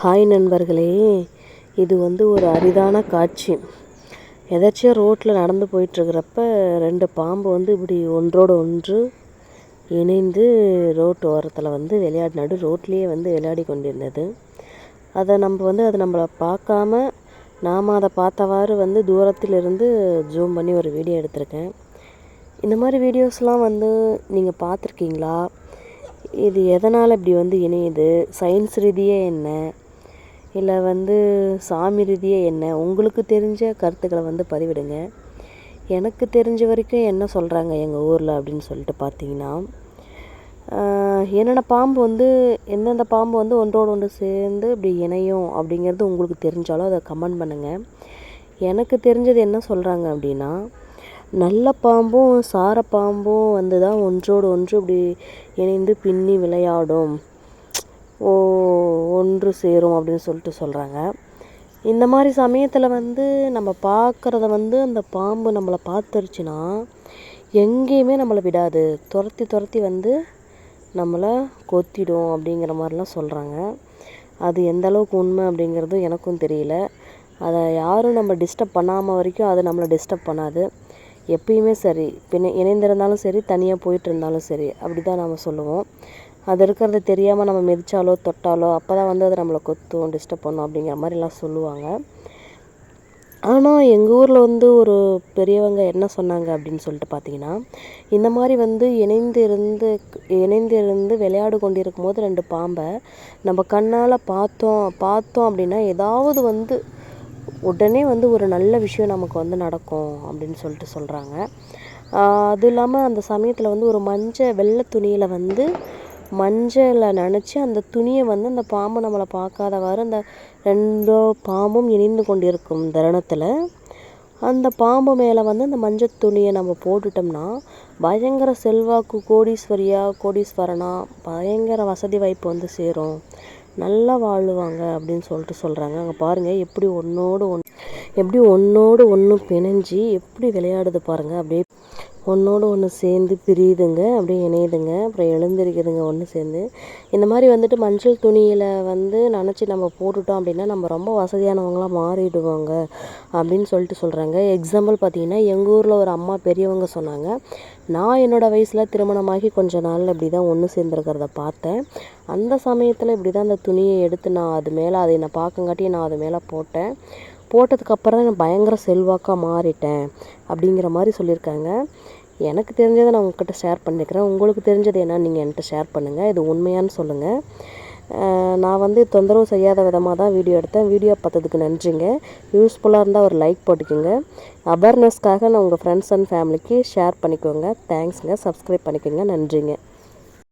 Hi நண்பர்களே இது வந்து ஒரு அரிதான காட்சி. எதாச்சும் ரோட்டில் நடந்து போயிட்டுருக்கிறப்ப ரெண்டு பாம்பு வந்து இப்படி ஒன்றோடு ஒன்று இணைந்து ரோட்டு ஓரத்தில் வந்து விளையாடி நடு ரோட்லேயே வந்து விளையாடி கொண்டிருந்தது. அதை நம்ம வந்து அது நம்மளை பார்க்காம நாம் அதை பார்த்தவாறு வந்து தூரத்திலிருந்து ஜூம் பண்ணி ஒரு வீடியோ எடுத்திருக்கேன். இந்த மாதிரி வீடியோஸ்லாம் வந்து நீங்கள் பார்த்துருக்கீங்களா? இது எதனால் இப்படி வந்து இணையுது? சயின்ஸ் ரீதியாக என்ன? இல்லை வந்து சாமி ரீதியாக என்ன? உங்களுக்கு தெரிஞ்ச கருத்துக்களை வந்து பதிவிடுங்க. எனக்கு தெரிஞ்ச வரைக்கும் என்ன சொல்கிறாங்க எங்கள் ஊரில் அப்படின்னு சொல்லிட்டு பார்த்தீங்கன்னா என்னென்ன பாம்பு வந்து எந்தெந்த பாம்பு வந்து ஒன்றோடு ஒன்று சேர்ந்து இப்படி இணையும் அப்படிங்கிறது உங்களுக்கு தெரிஞ்சாலும் அதை கமெண்ட் பண்ணுங்கள் எனக்கு தெரிஞ்சது என்ன சொல்கிறாங்க அப்படின்னா நல்ல பாம்பும் சார பாம்பும் வந்து தான் ஒன்றோடு ஒன்று இப்படி இணைந்து பின்னி விளையாடும். ஒன்று சேரும் அப்படின்னு சொல்லிட்டு சொல்கிறாங்க இந்த மாதிரி சமயத்தில் வந்து நம்ம பார்க்குறத வந்து அந்த பாம்பு நம்மளை பார்த்துருச்சுன்னா எங்கேயுமே நம்மளை விடாது. துரத்தி துரத்தி வந்து நம்மளை கொத்திடும் அப்படிங்கிற மாதிரிலாம் சொல்கிறாங்க அது எந்த அளவுக்கு உண்மை அப்படிங்கிறது எனக்கும் தெரியல. அதை யாரும் நம்ம டிஸ்டர்ப் பண்ணாமல் வரைக்கும் அது நம்மளை டிஸ்டர்ப் பண்ணாது. எப்பயுமே சரி. பின்ன இணைந்திருந்தாலும் சரி தனியாக போயிட்டு இருந்தாலும் சரி அப்படி தான் நாம் சொல்லுவோம். அது இருக்கிறது தெரியாமல் நம்ம மிதித்தாலோ தொட்டாலோ அப்போ தான் வந்து அது நம்மளை கொத்தும் டிஸ்டர்ப் பண்ணும் அப்படிங்கிற மாதிரிலாம் சொல்லுவாங்க. ஆனால் எங்கள் ஊரில் வந்து ஒரு பெரியவங்க என்ன சொன்னாங்க அப்படின்னு சொல்லிட்டு பார்த்தீங்கன்னா இந்த மாதிரி வந்து இணைந்து இருந்து இணைந்து இருந்து விளையாடு கொண்டிருக்கும் போது ரெண்டு பாம்பை நம்ம கண்ணால் பார்த்தோம் பார்த்தோம் அப்படின்னா ஏதாவது வந்து உடனே வந்து ஒரு நல்ல விஷயம் நமக்கு வந்து நடக்கும் அப்படின்னு சொல்லிட்டு சொல்கிறாங்க அது இல்லாமல் அந்த சமயத்தில் வந்து ஒரு மஞ்சள் வெள்ளை துணியில் வந்து மஞ்சளை நனைச்சி அந்த துணியை வந்து அந்த பாம்பு நம்மளை பார்க்காதவாறு அந்த ரெண்டோ பாம்பும் இணைந்து கொண்டிருக்கும் தருணத்தில் அந்த பாம்பு மேலே வந்து அந்த மஞ்சள் துணியை நம்ம போட்டுட்டோம்னா பயங்கர செல்வாக்கு கோடீஸ்வரியா கோடீஸ்வரனா பயங்கர வசதி வாய்ப்பு வந்து சேரும். நல்லா வாழுவாங்க அப்படின்னு சொல்லிட்டு சொல்கிறாங்க அங்கே பாருங்கள் எப்படி ஒன்றோடு ஒன்று எப்படி ஒன்றோடு ஒன்று பிணைஞ்சி எப்படி விளையாடுது பாருங்கள் அப்படியே ஒன்றோடு ஒன்று சேர்ந்து பிரியுதுங்க அப்படியே இணையுதுங்க. அப்புறம் எழுந்திருக்குதுங்க ஒன்று சேர்ந்து. இந்த மாதிரி வந்துட்டு மஞ்சள் துணியில் வந்து நினச்சி நம்ம போட்டுட்டோம் அப்படின்னா நம்ம ரொம்ப வசதியானவங்களாக மாறிடுவாங்க அப்படின்னு சொல்லிட்டு சொல்கிறாங்க எக்ஸாம்பிள் பார்த்தீங்கன்னா எங்கள் ஊரில் ஒரு அம்மா பெரியவங்க சொன்னாங்க நான் என்னோடய வயசில் திருமணமாகி கொஞ்ச நாள் அப்படி தான் ஒன்று சேர்ந்துருக்கிறத பார்த்தேன். அந்த சமயத்தில் இப்படி தான் அந்த துணியை எடுத்து நான் அது மேலே அதை என்னை பார்க்கங்காட்டி நான் அது மேலே போட்டேன். போட்டதுக்கப்புறம் தான் நான் பயங்கர செல்வாக்காக மாறிட்டேன் அப்படிங்கிற மாதிரி சொல்லியிருக்காங்க. எனக்கு தெரிஞ்சதை நான் உங்கள்கிட்ட ஷேர் பண்ணிக்கிறேன். உங்களுக்கு தெரிஞ்சது என்ன நீங்கள் என்கிட்ட ஷேர் பண்ணுங்கள் இது உண்மையானு சொல்லுங்கள் நான் வந்து தொந்தரவு செய்யாத விதமாக தான் வீடியோ எடுத்தேன். வீடியோ பார்த்ததுக்கு நன்றிங்க. யூஸ்ஃபுல்லாக இருந்தால் ஒரு லைக் போட்டுக்கோங்க. அவேர்னஸ்க்காக நான் உங்கள் ஃப்ரெண்ட்ஸ் அண்ட் ஃபேமிலிக்கு ஷேர் பண்ணிக்கோங்க. தேங்க்ஸுங்க சப்ஸ்கிரைப் பண்ணிக்கோங்க. நன்றிங்க.